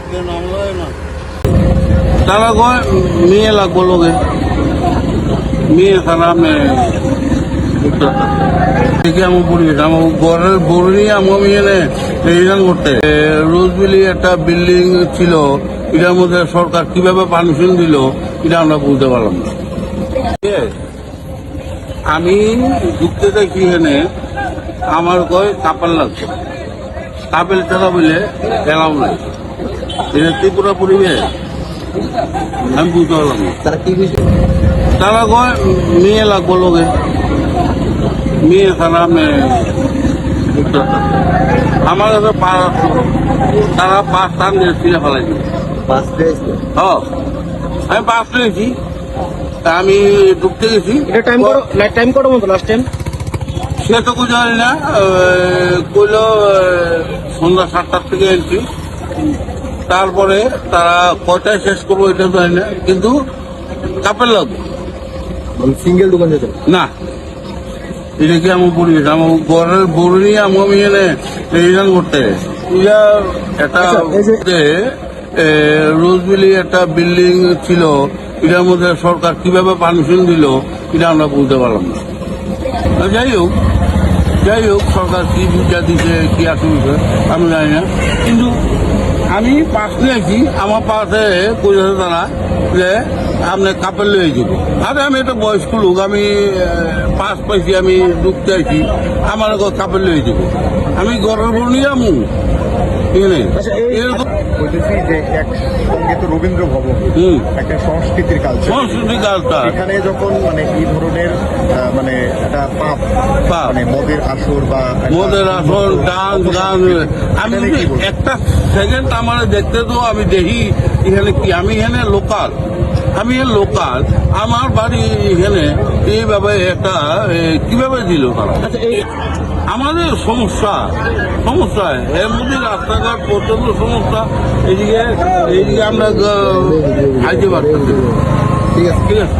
থেকে নো আমরা না? তারা কয় মেয়ে লাগবো লোকে। মেয়ে ছাড়া আমি দেখি আমার পরিবেশ আমার ঘরের বড় নিয়ে আমার মেয়ে রেজিস্ট্রেশন করতে। এ, রোজবিলি একটা বিল্ডিং ছিল এটার মধ্যে সরকার কীভাবে পারমিশন দিল এটা আমরা বুঝতে পারলাম না? আমি ঢুকতে দেখি এখানে আমার কয় কাপাল লাগছে কাপেল টাকা বলে এলাও নাই। এটা ত্রিপুরা পরিবেশ আমি বুঝতে পারলাম না। তারা কি বিষয় তারা কয় মেয়ে লাগবো লোকে মেয়ে ছাড়া পারতাম না। আমার কাছে পা তারা পাঁচ টান দিয়ে ছিঁড়ে ফেলাইছে। বাস পেয়েছে হ আমি পাঁচ নিয়েছি। তা আমি ঢুকতে গেছি। এটা টাইম করো টাইম করো মতো লাস্ট টাইম সে তো জানি না কইল সন্ধ্যা সাতটার থেকে এন্ট্রি তারপরে তারা কয়টায় শেষ করব এটা জানি না কিন্তু কাপের লাগবে। সিঙ্গেল দোকান যেত না। এটা কি আমার পরিবেশ আমার ঘরের বড় নিয়ে আমার মেয়ে রেজিস্ট্রেশন করতে। এটা একটা আচ্ছা, রোজবিলি একটা বিল্ডিং ছিল এটার মধ্যে সরকার কীভাবে পারমিশন দিল এটা আমরা বুঝতে পারলাম না। যাই হোক যাই হোক, সরকার কি বুঝা দিছে, কি আসবে আমি জানি না। কিন্তু আমি পাশ নিয়েছি আমার পাশে কইছে তারা, যে আপনি কাপড় লয়ে যাব আরে, আমি একটা বয়স্ক লোক, আমি পাস পাইছি, আমি ঢুকতে চাইছি আমার কাপড় লয়ে যাব। আমি বউ নিয়ে আমু ঠিক আছে এই- এরকম বলতেছি যে এক তো রবীন্দ্র ভবন একটা সংস্কৃতির কালচার সংস্কৃতি কালটা এখানে যখন মানে এই ধরনের আহ, মানে একটা পাপ। মানে মদের আসর বা মদের আসন ডান্স গান আমি একটা সেকেন্ড আমার দেখতে তো আমি দেখি এখানে কি আমি এখানে লোকাল আমি লোকাল। আমার বাড়ি এখানে এইভাবে একটা কীভাবে দিল তারা? আচ্ছা এই আমাদের সমস্যা সমস্যা এর মধ্যে রাস্তাঘাট পর্যন্ত সমস্যা এদিকে এইদিকে আমরা আইতে পারতেছি ঠিক আছে। ঠিক আছে?